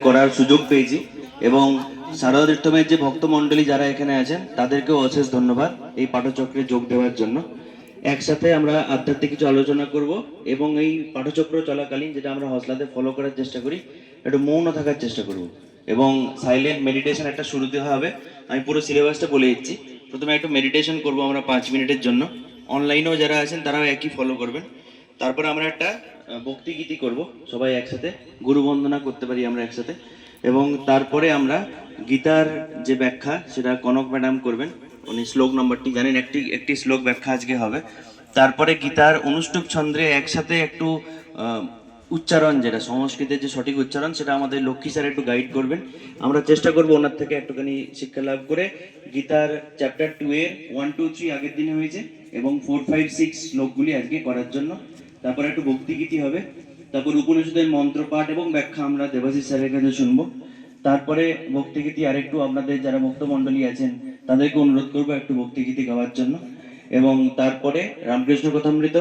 করার সুযোগ পেয়েছি এবং সারদা তীর্থমের যে ভক্তমণ্ডলী যারা এখানে আছেন, তাদেরকেও অশেষ ধন্যবাদ এই পাঠচক্রে যোগ দেওয়ার জন্য। একসাথে আমরা আধ্যাত্মিক কিছু আলোচনা করব এবং এই পাঠচক্র চলাকালীন যেটা আমরা হসলাতে ফলো করার চেষ্টা করি, একটু মৌন থাকার চেষ্টা করব এবং সাইলেন্ট মেডিটেশন একটা শুরু শুরুতে হবে। আমি পুরো সিলেবাসটা বলে দিচ্ছি। প্রথমে একটু মেডিটেশন করব আমরা পাঁচ মিনিটের জন্য। অনলাইনেও যারা আছেন, তারাও একই ফলো করবেন। তারপরে আমরা একটা ভক্তিগীতি করব, সবাই একসাথে। গুরু বন্দনা করতে পারি আমরা একসাথে। এবং তারপরে আমরা গীতার যে ব্যাখ্যা, সেটা কনক ম্যাডাম করবেন। উনি শ্লোক নম্বরটি জানেন, একটি একটি শ্লোক ব্যাখ্যা আজকে হবে। তারপরে গীতার অনুষ্টুপ ছন্দ্রে একসাথে একটু উচ্চারণ যেটা, সংস্কৃতের যে সঠিক উচ্চারণ, সেটা আমাদের লক্ষ্মী স্যার একটু গাইড করবেন। আমরা চেষ্টা করব ওনার থেকে একটুখানি শিক্ষা লাভ করে। গীতার চ্যাপ্টার টু এর ওয়ান টু থ্রি আগের দিনে হয়েছে এবং ফোর ফাইভ সিক্স শ্লোকগুলি আজকে করার জন্য। তারপরে একটু ভক্তিগীতি হবে। তারপর উপনিষদের মন্ত্রপাঠ এবং ব্যাখ্যা আমরা দেবাশিস স্যারের কাছে শুনব। তারপরে ভক্তিগীতি আরেকটু আপনাদের যারা ভক্তমণ্ডলী আছেন, তাদেরকে অনুরোধ করব একটু ভক্তিগীতি গাওয়ার জন্য। এবং তারপরে রামকৃষ্ণ কথামৃত,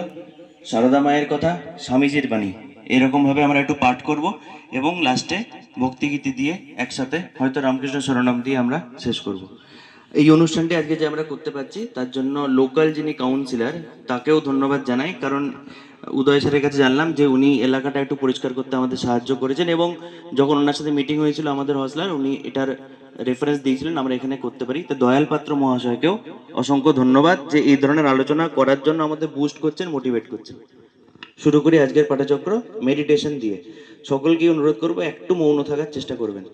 সারদা মায়ের কথা, স্বামীজির বাণী। এরকম ভাবে আমরা একটু পাঠ করব এবং লাস্টে ভক্তিগীতি দিয়ে একসাথে হয়তো রামকৃষ্ণ শরণাম দিয়ে আমরা শেষ করব। এই অনুষ্ঠানটি আজকে যে আমরা করতে পারছি, তার জন্য লোকাল যিনি কাউন্সিলর তাকেও ধন্যবাদ জানাই। কারণ উদয় স্যারের কাছে জানলাম যে উনি এলাকাটা একটু পরিষ্কার করতে আমাদের সাহায্য করেছেন এবং যখন ওনার সাথে মিটিং হয়েছিল আমাদের হসলার উনি এটার রেফারেন্স দিয়েছিলেন, আমরা এখানে করতে পারি। তো দয়াল পাত্র মহাশয়কেও অসংখ্য ধন্যবাদ যে এই ধরনের আলোচনা করার জন্য আমাদের বুস্ট করছেন মোটিভেট করছেন। শুরু করি আজকের পাঠচক্র মেডিটেশন দিয়ে। সকলকে অনুরোধ করব, একটু মৌন থাকার চেষ্টা করবেন।